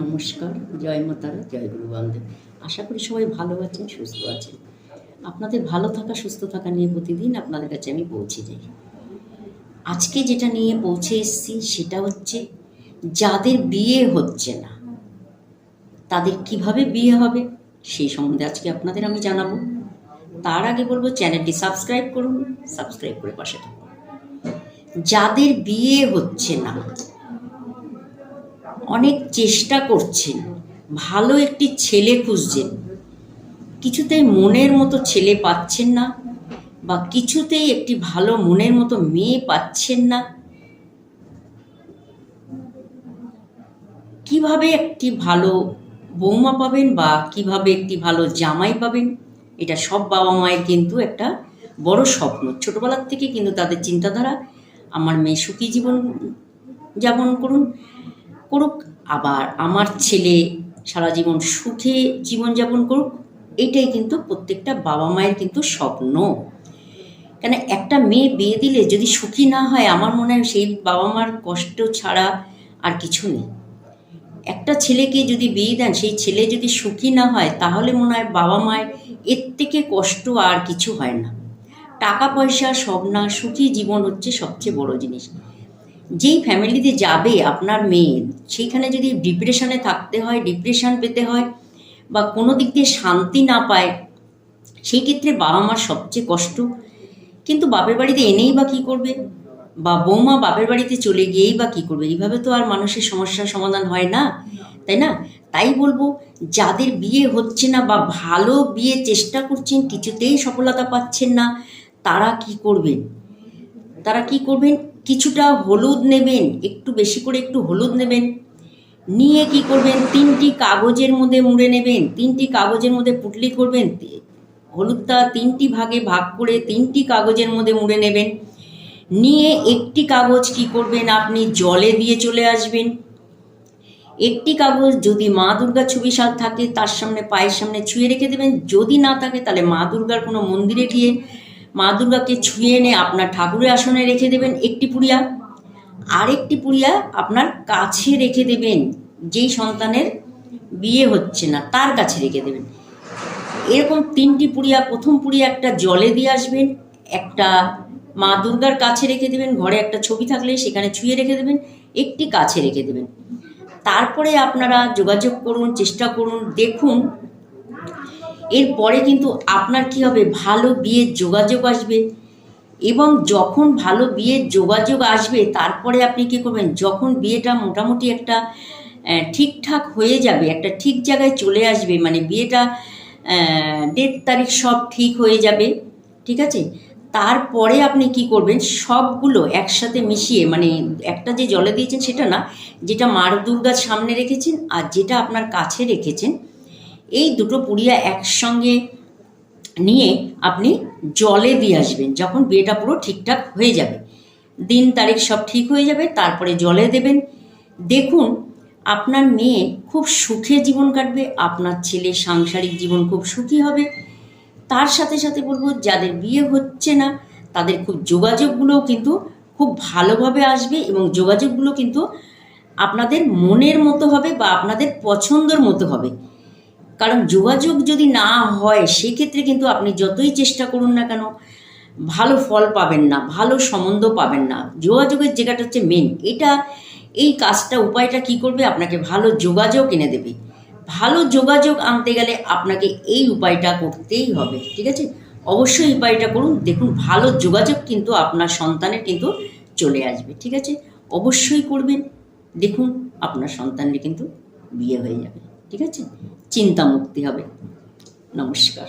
নমস্কার, জয় মাতারা জয় গুরু বান্ধব আশা করি সবাই ভালো আছেন, সুস্থ আছেন। আপনাদের ভালো থাকা, সুস্থ থাকা নিয়ে প্রতিদিন আপনাদের কাছে আমি পৌঁছে যাই। আজকে যেটা নিয়ে পৌঁছে এসেছি সেটা হচ্ছে, যাদের বিয়ে হচ্ছে না, তাদের কীভাবে বিয়ে হবে সেই সম্বন্ধে আজকে আপনাদের আমি জানাব। তার আগে বলব, চ্যানেলটি সাবস্ক্রাইব করুন, সাবস্ক্রাইব করে পাশে থাকুন। যাদের বিয়ে হচ্ছে না অনেক চেষ্টা করছেন। ভালো একটি ছেলে খুঁজছেন। কিছুতেই মনের মতো ছেলে পাচ্ছেন না বা কিছুতেই একটি ভালো মনের মতো মেয়ে পাচ্ছেন না। কীভাবে একটি ভালো বৌমা পাবেন বা কীভাবে একটি ভালো জামাই পাবেন, এটা সব বাবা মায়ের কিন্তু একটা বড় স্বপ্ন। ছোটবেলার থেকে কিন্তু তাদের চিন্তাধারা, আমার মেয়ে সুখী জীবন যাপন করুন। করুক, আবার আমার ছেলে সারা জীবন সুখে জীবনযাপন করুক, এটাই কিন্তু প্রত্যেকটা বাবা মায়ের কিন্তু স্বপ্ন। কেন একটা মেয়ে বিয়ে দিলে যদি সুখী না হয়, আমার মনে হয় সেই বাবা মার কষ্ট ছাড়া আর কিছু নেই। একটা ছেলেকে যদি বিয়ে দেন, সেই ছেলে যদি সুখী না হয়, তাহলে মনে হয় বাবা মায়ের এর থেকে কষ্ট আর কিছু হয় না। টাকা পয়সা সব না সুখী জীবন হচ্ছে সবচেয়ে বড় জিনিস। যেই ফ্যামিলিতে যাবে আপনার মেয়ে, সেইখানে যদি ডিপ্রেশনে থাকতে হয় ডিপ্রেশন পেতে হয় বা কোনো দিক দিয়ে শান্তি না পায়, সেই ক্ষেত্রে বাবা মার সবচেয়ে কষ্ট। কিন্তু বাপের বাড়িতে এনেই বা কী করবে? বা বৌমা বাপের বাড়িতে চলে গিয়েই বা কী করবে? এইভাবে তো আর মানুষের সমস্যার সমাধান হয় না, তাই না? তাই বলব, যাদের বিয়ে হচ্ছে না বা ভালো বিয়ে চেষ্টা করছেন, কিছুতেই সফলতা পাচ্ছেন না, তারা কি করবেন? তারা কি করবেন? কিছুটা হলুদ নেবেন, একটু বেশি করে একটু হলুদ নেবেন। নিয়ে কি করবেন? তিনটি কাগজের মধ্যে মুড়ে নেবেন, তিনটি কাগজের মধ্যে পুটলি করবেন হলুদটা তিনটি ভাগে ভাগ করে তিনটি কাগজের মধ্যে মুড়ে নেবেন। নিয়ে একটি কাগজ কি করবেন? আপনি জলে দিয়ে চলে আসবেন। একটি কাগজ যদি মা দুর্গার ছবি সাথ থাকে, তার সামনে, পায়ের সামনে ছুঁয়ে রেখে দেবেন। যদি না থাকে, তাহলে মা দুর্গার কোনো মন্দিরে গিয়ে মা দুর্গাকে ছুঁয়ে এনে আপনার ঠাকুরের আসনে রেখে দেবেন একটি পুড়িয়া। আরেকটি পুড়িয়া আপনার কাছে রেখে দেবেন। যেই সন্তানের বিয়ে হচ্ছে না, তার কাছে রেখে দেবেন। এরকম তিনটি পুড়িয়া, প্রথম পুড়িয়া একটা জলে দিয়ে আসবেন, একটা মা দুর্গার কাছে রেখে দেবেন, ঘরে একটা ছবি থাকলে সেখানে ছুঁয়ে রেখে দেবেন, একটি কাছে রেখে দেবেন। তারপরে আপনারা যোগাযোগ করুন, চেষ্টা করুন, দেখুন এরপরে কিন্তু আপনার কি হবে? ভালো বিয়ের যোগাযোগ আসবে। এবং যখন ভালো বিয়ের যোগাযোগ আসবে, তারপরে আপনি কী করবেন? যখন বিয়েটা মোটামুটি একটা ঠিকঠাক হয়ে যাবে, একটা ঠিক জায়গায় চলে আসবে মানে বিয়েটা ডেট তারিখ সব ঠিক হয়ে যাবে, ঠিক আছে? তারপরে আপনি কি করবেন? সবগুলো একসাথে মিশিয়ে মানে একটা যে জলে দিয়েছেন সেটা না, যেটা মার দুর্গার সামনে রেখেছেন আর যেটা আপনার কাছে রেখেছেন এই দুটো পুড়িয়া একসঙ্গে নিয়ে আপনি জলে দিয়ে আসবেন, যখন বিয়েটা পুরো ঠিকঠাক হয়ে যাবে। দিন তারিখ সব ঠিক হয়ে যাবে, তারপরে জলে দেবেন। দেখুন, আপনার মেয়ে খুব সুখে জীবন কাটবে, আপনার ছেলে সাংসারিক জীবন খুব সুখী হবে। তার সাথে সাথে বলব, যাদের বিয়ে হচ্ছে না, তাদের খুব যোগাযোগগুলোও কিন্তু খুব ভালোভাবে আসবে এবং যোগাযোগগুলো কিন্তু আপনাদের মনের মতো হবে বা আপনাদের পছন্দর মতো হবে। কারণ যোগাযোগ যদি না হয়, সেক্ষেত্রে কিন্তু আপনি যতই চেষ্টা করুন না কেন, ভালো ফল পাবেন না, ভালো সম্বন্ধ পাবেন না। যোগাযোগের জায়গাটা হচ্ছে মেন এটা, এই কাজটা, উপায়টা কি করবে? আপনাকে ভালো যোগাযোগ এনে দেবে। ভালো যোগাযোগ আনতে গেলে আপনাকে এই উপায়টা করতেই হবে, ঠিক আছে? অবশ্যই উপায়টা করুন। দেখুন, ভালো যোগাযোগ কিন্তু আপনার সন্তানের কিন্তু চলে আসবে, ঠিক আছে? অবশ্যই করবেন। দেখুন, আপনার সন্তানের কিন্তু বিয়ে হয়ে যাবে, ঠিক আছে? চিন্তা মুক্তি হবে। নমস্কার।